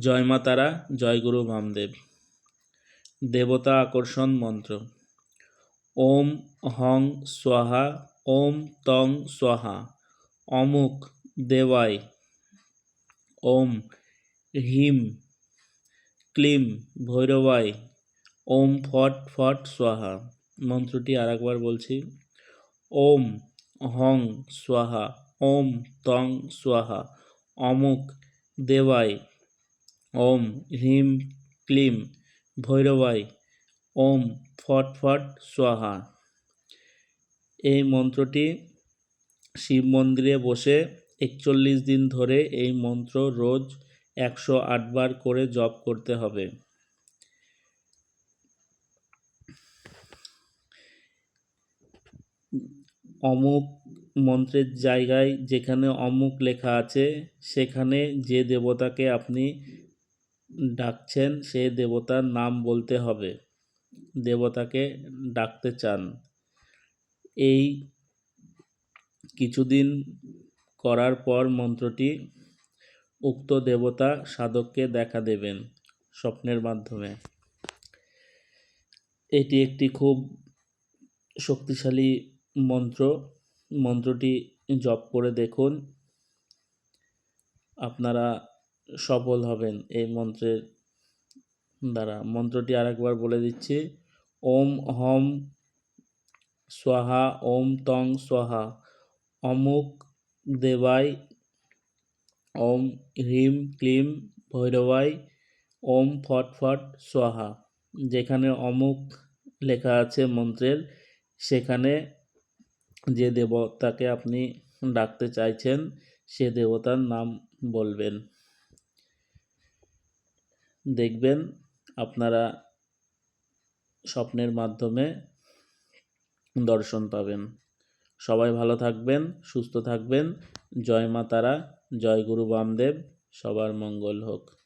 জয় মা তারা, জয় গুরু বামদেব। দেবতা আকর্ষণ মন্ত্র। ওম হং স্বাহা, ওম তং স্বাহা। অমুক দেবাই ওম হিম ক্লিম ভৈরবাই ওম ফট ফট স্বাহা। মন্ত্রটি আর একবার বলছি। ওম হং স্বাহা, ওম তং স্বাহা। অমুক দেবাই ওম হ্রিম ক্লিম ভৈরবাই ওম ফট ফট স্বাহা। এই মন্ত্রটি শিব মন্দিরে বসে একচল্লিশ দিন ধরে এই মন্ত্র রোজ একশো আটবার করে জপ করতে হবে। অমুক মন্ত্রের জায়গায় যেখানে অমুক লেখা আছে, সেখানে যে দেবতাকে আপনি ডাকছেন, সে দেবতার নাম বলতে হবে। দেবতাকে ডাকতে চান। এই কিছুদিন করার পর মন্ত্রটি উক্ত দেবতা সাধককে দেখা দেবেন স্বপ্নের মাধ্যমে। এটি একটি খুব শক্তিশালী মন্ত্র। মন্ত্রটি জপ করে দেখুন। আপনারা সফল হবেন এই মন্ত্রের দ্বারা। মন্ত্রটি আরেকবার বলে দিচ্ছি, ওম হম স্বাহা, ওম তং স্বাহা। অমুক দেবাই, ওম হ্রিম ক্লিম ভৈরবাই, ওম ফট ফট স্বাহা। যেখানে অমুক লেখা আছে মন্ত্রের, সেখানে যে দেবতাকে আপনি ডাকতে চাইছেন, সে দেবতার নাম বলবেন। দেখবেন আপনারা স্বপ্নের মাধ্যমে দর্শন পাবেন। সবাই ভালো থাকবেন, সুস্থ থাকবেন। জয় মা তারা, জয় গুরু বামদেব, সবার মঙ্গল হোক।